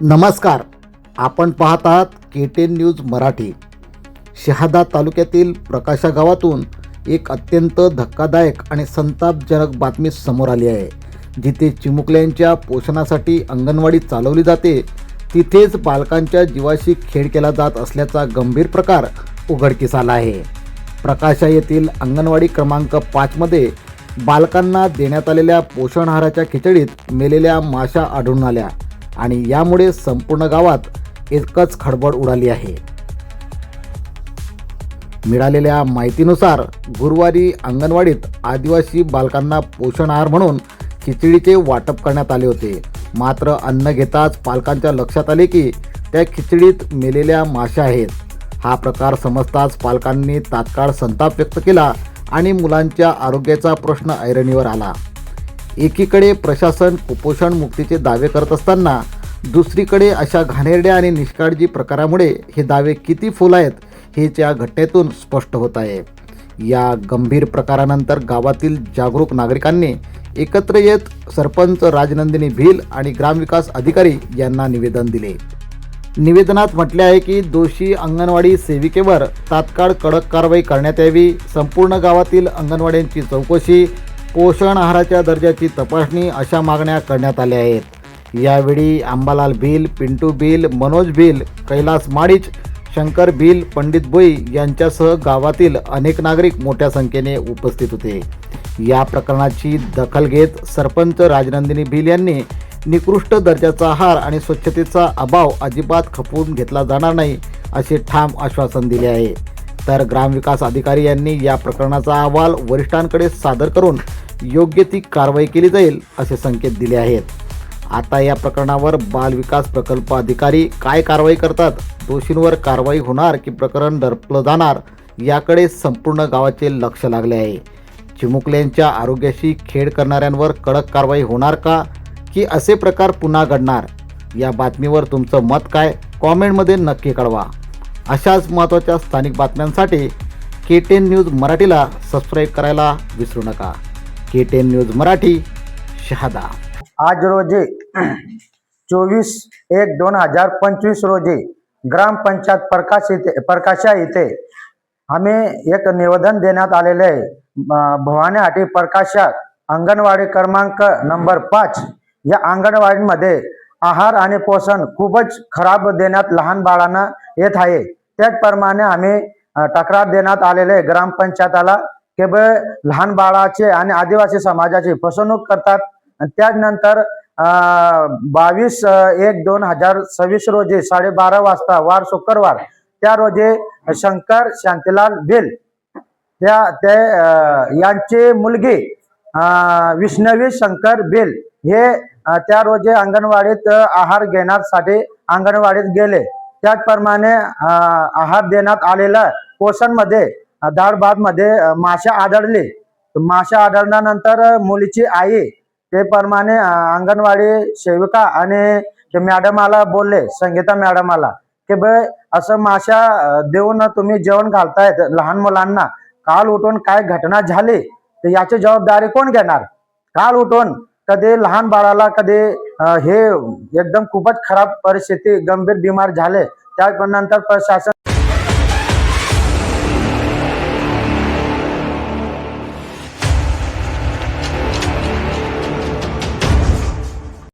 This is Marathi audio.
नमस्कार. आपण पाहत आहात K ten news Marathi. Shahada तालुक्यातील प्रकाशा गावातून एक अत्यंत धक्कादायक आणि संतापजनक बातमी समोर आली आहे. जिथे चिमुकल्यांच्या पोषणासाठी अंगणवाडी चालवली जाते तिथेच बालकांच्या जीवाशी खेळ केला जात असल्याचा गंभीर प्रकार उघडकीस आला आहे. प्रकाशा येथील अंगणवाडी क्रमांक पाचमध्ये बालकांना देण्यात आलेल्या पोषण आहाराच्या खिचडीत मेलेल्या माशा आढळून आल्या. आणि यामुळे संपूर्ण गावात एकच खडबड उडाली आहे. मिळालेल्या माहितीनुसार गुरुवारी अंगणवाडीत आदिवासी बालकांना पोषण आहार म्हणून खिचडीचे वाटप करण्यात आले होते. मात्र अन्न घेताच पालकांच्या लक्षात आले की त्या खिचडीत मेलेल्या माशा आहेत. हा प्रकार समजताच पालकांनी तात्काळ संताप व्यक्त केला आणि मुलांच्या आरोग्याचा प्रश्न ऐरणीवर आला. एकीकडे प्रशासन कुपोषण मुक्तीचे दावे करत असताना दुसरीकडे अशा घाणेरड्या आणि निष्काळजी प्रकारामुळे हे दावे किती फुल आहेत हे या घटनेतून स्पष्ट होत आहे. या गंभीर प्रकारानंतर गावातील जागरूक नागरिकांनी एकत्र येत सरपंच राजनंदिनी भिल आणि ग्रामविकास अधिकारी यांना निवेदन दिले. निवेदनात म्हटले आहे की दोषी अंगणवाडी सेविकेवर तात्काळ कडक कारवाई करण्यात यावी संपूर्ण गावातील अंगणवाड्यांची चौकशी पोषण आहाराच्या दर्जाची तपासणी अशा मागण्या करण्यात आल्या आहेत. यावेळी आंबालाल भिल पिंटू भिल मनोज भिल कैलास माळीच शंकर भिल पंडित भोई यांच्यासह गावातील अनेक नागरिक मोठ्या संख्येने उपस्थित होते. या प्रकरणाची दखल घेत सरपंच राजनंदिनी भिल यांनी निकृष्ट दर्जाचा आहार आणि स्वच्छतेचा अभाव अजिबात खपवून घेतला जाणार नाही असे ठाम आश्वासन दिले आहे. तर ग्रामविकास अधिकारी यांनी या प्रकरणाचा अहवाल वरिष्ठांकडे सादर करून योग्य ती कारवाई केली जाईल असे संकेत दिले आहेत. आता या प्रकरणावर बालविकास प्रकल्प अधिकारी काय कारवाई करतात दोषींवर कारवाई होणार की प्रकरण दडपलं जाणार याकडे संपूर्ण गावाचे लक्ष लागले आहे. चिमुकल्यांच्या आरोग्याशी खेळ करणाऱ्यांवर कडक कारवाई होणार का की असे प्रकार पुन्हा घडणार? या बातमीवर तुमचं मत काय? कॉमेंटमध्ये नक्की कळवा. अशाच महत्त्वाच्या स्थानिक बातम्यांसाठी के टेन न्यूज मराठीला सबस्क्राईब करायला विसरू नका. K ten news Marathi Shahada. आज रोजी चोवीस एक दोन हजार पंचवीस रोजी ग्रामपंचायत प्रकाश इथे प्रकाशा इथे आम्ही एक निवेदन देण्यात आलेले आहे. अं, प्रकाशा अंगणवाडी क्रमांक नंबर पाच. या अंगणवाडीमध्ये आहार आणि पोषण खूपच खराब देण्यात लहान बाळांना येत आहे त्याचप्रमाणे आम्ही तक्रार देण्यात आलेले ग्रामपंचायताला केवळ लहान बाळाचे आणि आदिवासी समाजाची फसवणूक करतात. त्यानंतर बावीस एक दोन हजार सव्वीस रोजी साडेबारा वाजता वार शुक्रवार त्या रोजी शंकर शांतीलाल बिल त्या ते यांची मुलगी विष्णवी शंकर बिल हे त्या रोजी अंगणवाडीत आहार घेण्यासाठी अंगणवाडीत गेले. त्याचप्रमाणे आहार देण्यात आलेला पोषणमध्ये डाळ भात मध्ये माशा आढळले माशा आढळल्यानंतर मुलीची आई ते प्रमाणे अंगणवाडी सेविका आणि ते मॅडमाला बोलले संगीता मॅडमाला की बे असं माशा देऊन तुम्ही जेवण घालतायत लहान मुलांना. काल उठून काय घटना झाली? तर याची जबाबदारी कोण घेणार? काल उठून कधी लहान बाळाला कधी हे एकदम खूपच खराब परिस्थिती गंभीर बिमार झाले. त्यानंतर प्रशासन